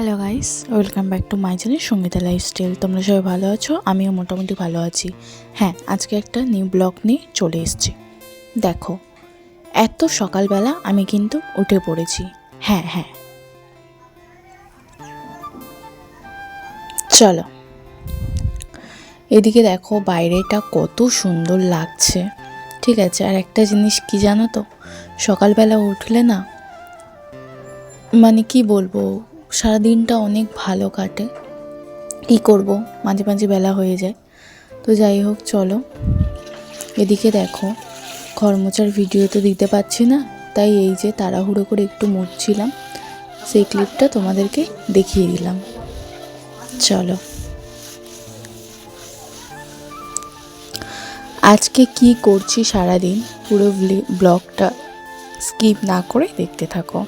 Hello guys welcome back to my channel Sangeeta lifestyle তোমরা সবাই ভালো আছো? আমিও মোটামুটি ভালো আছি। হ্যাঁ আজকে একটা নিউ ব্লগ নিয়ে চলে এসেছি। দেখো, এত সকালবেলা আমি কিন্তু উঠে পড়েছি। হ্যাঁ হ্যাঁ। চলো। এদিকে দেখো, বাইরেটা কত সুন্দর লাগছে। ঠিক আছে, আর একটা জিনিস কি জানো তো? সকালবেলা উঠলে না মানে কি বলব? সারাদিনটা অনেক ভালো কাটে। কী করব? মাঝে মাঝে বেলা হয়ে যায়। তো যাই হোক, চলো। এদিকে দেখো ঘর মোছার ভিডিও তো দিতে পারছি না, তাই এই যে তাড়াহুড়ো করে একটু মুছছিলাম সেই ক্লিপটা তোমাদেরকে দেখিয়ে দিলাম। চলো। আজকে কি করছি সারাদিন? পুরো ব্লগটা স্কিপ না করে দেখতে থাকো।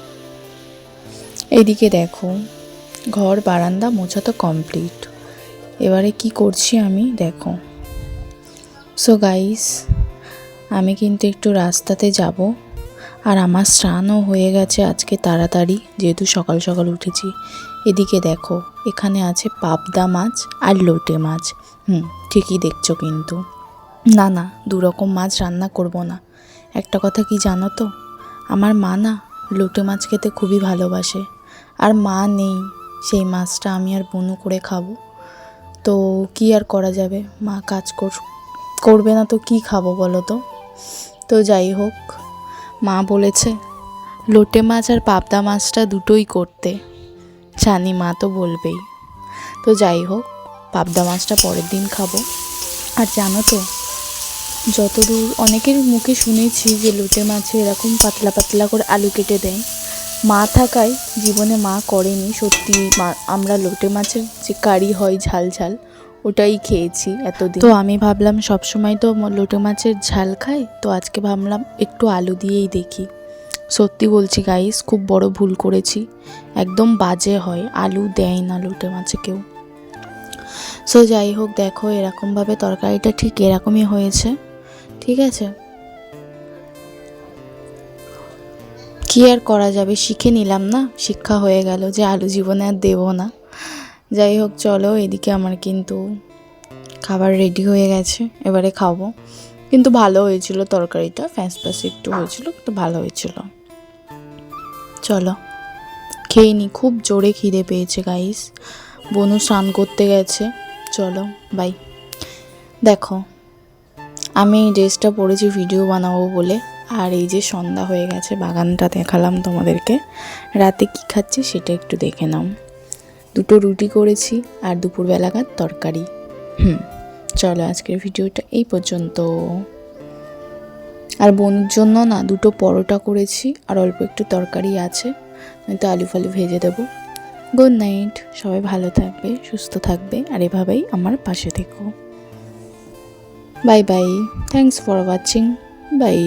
এদিকে দেখো, ঘর, বারান্দা, মোছা তো কমপ্লিট এবারে কি করছি আমি? দেখো। সো গাইস আমি কিন্তু একটু রাস্তাতে যাব, আর আমার স্নানও হয়ে গেছে আজকে তাড়াতাড়ি, যেহেতু সকাল সকাল উঠেছি। এদিকে দেখো, এখানে আছে পাবদা মাছ আর লোটে মাছ। হুম, ঠিকই দেখছ কিন্তু। না না দু রকম মাছ রান্না করব না। একটা কথা কি জানো তো? আমার মা না লোটে মাছ খেতে খুবই ভালোবাসে। আর মা নেই, সেই মাছটা আমি আর বনু করে খাব। তো কি আর করা যাবে? মা কাজ কর, করবে না তো কি খাব বলো তো? তো যাই হোক, মা বলেছে, লোটে মাছ আর পাবদা মাছটা দুটোই করতে। জানি মা তো বলবেই। তো যাই হোক, পাবদা মাছটা পরের দিন খাব। আর জানো তো, যতদূর অনেকের মুখে শুনেছি যে লোটে মাছে এরকম পাতলা পাতলা করে আলু কেটে দেয় মা থাকায় জীবনে মা করেনি। সত্যি মা, আমরা লোটে মাছের যে কারি হয় ঝাল ঝাল, ওটাই খেয়েছি এতদিন। তো আমি ভাবলাম সবসময় তো লোটে মাছের ঝাল খাই তো আজকে ভাবলাম একটু আলু দিয়েই দেখি। সত্যি বলছি গাইস খুব বড় ভুল করেছি। একদম বাজে হয়, আলু দেয় না লোটে মাছে কেউ। সো যাই হোক, দেখো এরকমভাবে তরকারিটা ঠিক এরকমই হয়েছে। ঠিক আছে? কি আর করা যাবে? শিখে নিলাম না? শিক্ষা হয়ে গেল যে আলু জীবনে আর দেবো না। যাই হোক, চলো, এদিকে আমার কিন্তু খাবার রেডি হয়ে গেছে। এবারে খাব। কিন্তু ভালো হয়েছিল তরকারিটা। ফ্যাঁস ফ্যাঁস একটু হয়েছিল, কিন্তু ভালো হয়েছিল। চলো, খেয়ে নি। খুব জোরে খিদে পেয়েছে গাইস বনু স্নান করতে গেছে। চলো বাই দেখো, আমি এই ড্রেসটা পরেছি ভিডিও বানাবো বলে। আর এই যে সন্ধ্যা হয়ে গেছে, বাগানটা দেখালাম তোমাদেরকে। রাতে কি খাচ্ছি সেটা একটু দেখে নাও। দুটো রুটি করেছি আর দুপুরবেলাকার তরকারি। হুম, চলো আজকের ভিডিওটা এই পর্যন্ত। আর বোনের জন্য না দুটো পরোটা করেছি আর অল্প একটু তরকারি আছে, নয়তো আলু ফালু ভেজে দেবো। গুড নাইট সবাই ভালো থাকবে, সুস্থ থাকবে, আর এভাবেই আমার পাশে থেকো। Bye bye thanks for watching bye